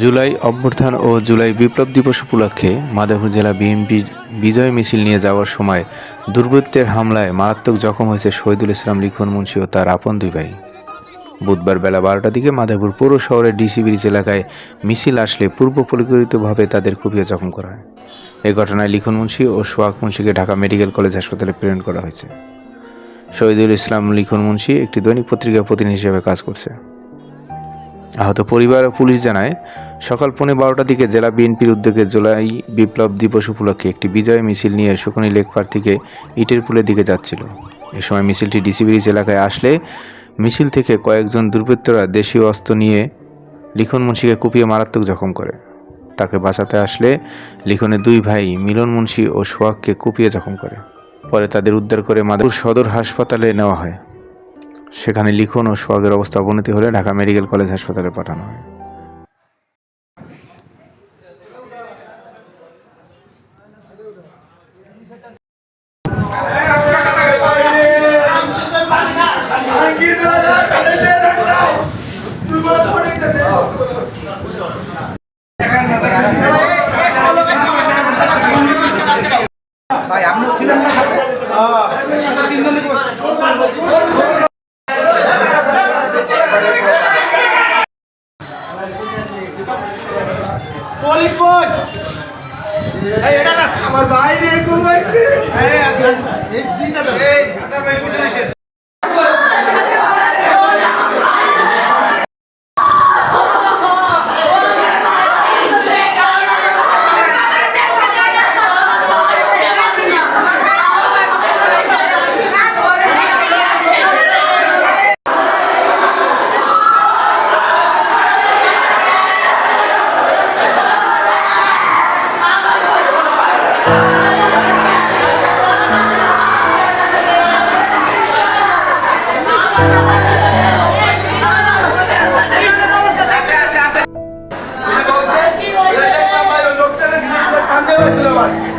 জুলাই অভ্যুত্থান ও জুলাই বিপ্লব দিবস উপলক্ষে মাদারপুর জেলা বিএনপির বিজয় মিছিল নিয়ে যাওয়ার সময় দুর্বৃত্তের হামলায় মারাত্মক জখম হয়েছে শহীদুল ইসলাম, লিখন মুন্সি ও তার আপন দুই ভাই। বুধবার বেলা বারোটার দিকে মাদারপুর পৌর শহরের ডিসি ব্রিজ এলাকায় মিছিল আসলে পূর্ব পরিকল্পিতভাবে তাদের কুপিয়ে জখম করা হয়। এ ঘটনায় লিখন মুন্সি ও সোহাগ মুন্সিকে ঢাকা মেডিকেল কলেজ হাসপাতালে প্রেরণ করা হয়েছে। শহীদুল ইসলাম লিখন মুন্সি একটি দৈনিক পত্রিকার প্রতিনিধি হিসেবে কাজ করছে। আহত পরিবার ও পুলিশ জানায়, সকাল পৌনে বারোটার দিকে জেলা বিএনপির উদ্যোগে জুলাই বিপ্লব দিবস উপলক্ষে একটি বিজয় মিছিল নিয়ে শকুনি লেকপার থেকে ইটের পুলের দিকে যাচ্ছিল। এ সময় মিছিলটি ডিসি ব্রিজ এলাকায় আসলে মিছিল থেকে কয়েকজন দুর্বৃত্তরা দেশীয় অস্ত্র নিয়ে লিখন মুন্সিকে কুপিয়ে মারাত্মক জখম করে। তাকে বাঁচাতে আসলে লিখনের দুই ভাই মিলন মুন্সি ও সোহাগকে কুপিয়ে জখম করে। পরে তাদের উদ্ধার করে মাদারপুর সদর হাসপাতালে নেওয়া হয়। সেখানে লিখন ও সোহাগের অবস্থা অবনতি হলে ঢাকা মেডিকেল কলেজ হাসপাতালে পাঠানো হয়। ভাই আপনি পলি কই এই এটা না আমার ভাই রে কোন ভাই এই দিটা দাও এই আসার ভাই পিছনে এসে Давай, давай.